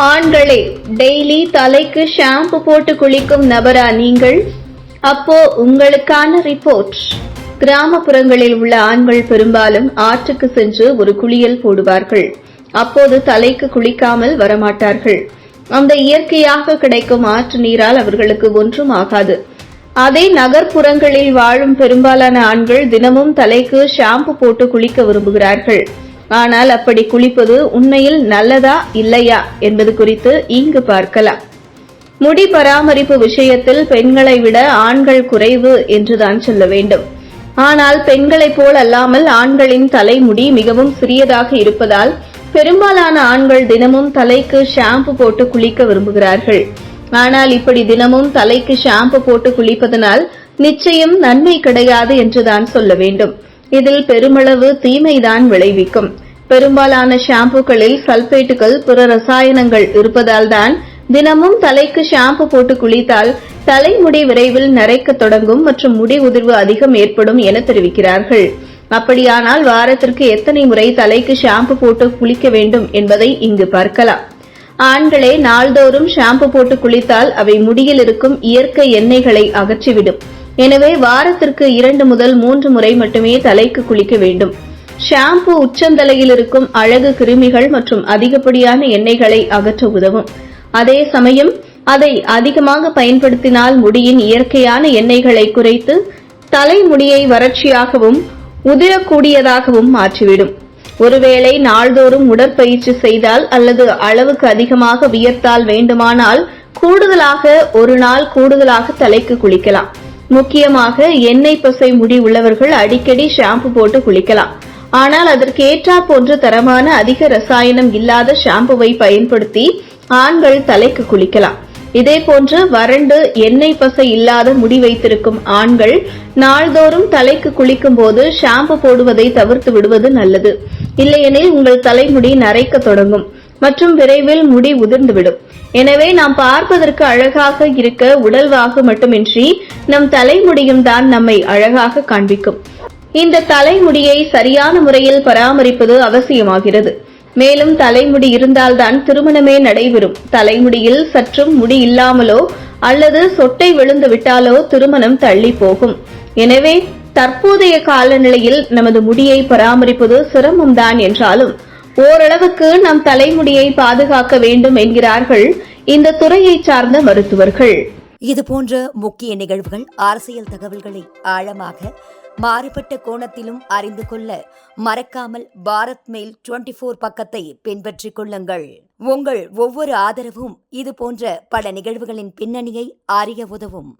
ஆண்களே டெய்லி தலைக்கு ஷாம்பு போட்டு குளிக்கும் நபரா நீங்கள்? அப்போ உங்களுக்கான ரிப்போர்ட் கிராமப்புறங்களில் உள்ள ஆண்கள் பெரும்பாலும் ஆற்றுக்கு சென்று ஒரு குளியல் போடுவார்கள். அப்போது தலைக்கு குளிக்காமல் வரமாட்டார்கள். அந்த இயற்கையாக கிடைக்கும் ஆற்று நீரால் அவர்களுக்கு ஒன்றும் ஆகாது அதே நகர்ப்புறங்களில் வாழும் பெரும்பாலான ஆண்கள் தினமும் தலைக்கு ஷாம்பு போட்டு குளிக்க விரும்புகிறார்கள். ஆனால் அப்படி குளிப்பது உண்மையில் நல்லதா இல்லையா என்பது குறித்து இங்கு பார்க்கலாம். முடி பராமரிப்பு விஷயத்தில் பெண்களை விட ஆண்கள் குறைவு என்றுதான் சொல்ல வேண்டும். ஆனால் பெண்களைப் போல் அல்லாமல் ஆண்களின் தலைமுடி மிகவும் சிறியதாக இருப்பதால் பெரும்பாலான ஆண்கள் தினமும் தலைக்கு ஷாம்பு போட்டு குளிக்க விரும்புகிறார்கள். ஆனால் இப்படி தினமும் தலைக்கு ஷாம்பு போட்டு குளிப்பதனால் நிச்சயம் நன்மை கிடையாது என்றுதான் சொல்ல வேண்டும். இதில் பெருமளவு தீமைதான் விளைவிக்கும். பெரும்பாலான ஷாம்புகளில் சல்பேட்டுகள் பிற ரசாயனங்கள் இருப்பதால் தான் தினமும் தலைக்கு ஷாம்பு போட்டு குளித்தால் தலைமுடி விரைவில் நரைக்க தொடங்கும் மற்றும் முடி உதிர்வு அதிகம் ஏற்படும் என தெரிவிக்கிறார்கள். அப்படியானால் வாரத்திற்கு எத்தனை முறை தலைக்கு ஷாம்பு போட்டு குளிக்க வேண்டும் என்பதை இங்கு பார்க்கலாம். ஆண்களே நாள்தோறும் ஷாம்பு போட்டு குளித்தால் அவை முடியில் இருக்கும் இயற்கை எண்ணெய்களை அகற்றிவிடும். எனவே வாரத்திற்கு இரண்டு முதல் மூன்று முறை மட்டுமே தலைக்கு குளிக்க வேண்டும். ஷாம்பு உச்சந்தலையில் இருக்கும் அழகு கிருமிகள் மற்றும் அதிகப்படியான எண்ணெய்களை அகற்ற உதவும். அதே சமயம் அதை அதிகமாக பயன்படுத்தினால் முடியின் இயற்கையான எண்ணெய்களை குறைத்து தலைமுடியை வறட்சியாகவும் உதிரக்கூடியதாகவும் மாற்றிவிடும். ஒருவேளை நாள்தோறும் உடற்பயிற்சி செய்தால் அல்லது அளவுக்கு அதிகமாக வியர்த்தால் வேண்டுமானால் கூடுதலாக ஒரு நாள் கூடுதலாக தலைக்கு குளிக்கலாம். முக்கியமாக எண்ணெய் பசை முடி உள்ளவர்கள் அடிக்கடி ஷாம்பு போட்டு குளிக்கலாம். ஆனால் அதற்கு ஏற்றா போன்ற தரமான அதிக ரசாயனம் இல்லாத ஷாம்புவை பயன்படுத்தி ஆண்கள் தலைக்கு குளிக்கலாம். இதே போன்று வறண்டு எண்ணெய் பசை இல்லாத முடி வைத்திருக்கும் ஆண்கள் நாள்தோறும் தலைக்கு குளிக்கும் போது ஷாம்பு போடுவதை தவிர்த்து விடுவது நல்லது. இல்லையெனில் உங்கள் தலைமுடி நரைக்க தொடங்கும். மற்றும் விரைவில் முடி உதிர்ந்துவிடும். எனவே நாம் பார்ப்பதற்கு அழகாக இருக்க உடல்வாகு மட்டுமின்றி நம் தலைமுடியும் தான் நம்மை அழகாக காண்பிக்கும். இந்த தலைமுடியை சரியான முறையில் பராமரிப்பது அவசியமாகிறது. மேலும் தலைமுடி இருந்தால்தான் திருமணமே நடைபெறும். தலைமுடியில் சற்றும் முடி இல்லாமலோ அல்லது சொட்டை விழுந்து விட்டாலோ திருமணம் தள்ளி போகும் எனவே தற்போதைய காலநிலையில் நமது முடியை பராமரிப்பது சிரமம்தான் என்றாலும் ஓரளவுக்கு நம் தலைமுடியை பாதுகாக்க வேண்டும் என்கிறார்கள் இந்த துறையை சார்ந்த மருத்துவர்கள். இது போன்ற முக்கிய நிகழ்வுகள் அரசியல் தகவல்களை ஆழமாக மாறுபட்ட கோணத்திலும் அறிந்து கொள்ள மறக்காமல் பாரத் மெயில் டுவெண்டி ஃபோர் பக்கத்தை பின்பற்றிக் கொள்ளுங்கள். உங்கள் ஒவ்வொரு ஆதரவும் இது போன்ற பல நிகழ்வுகளின் பின்னணியை அறிய உதவும்.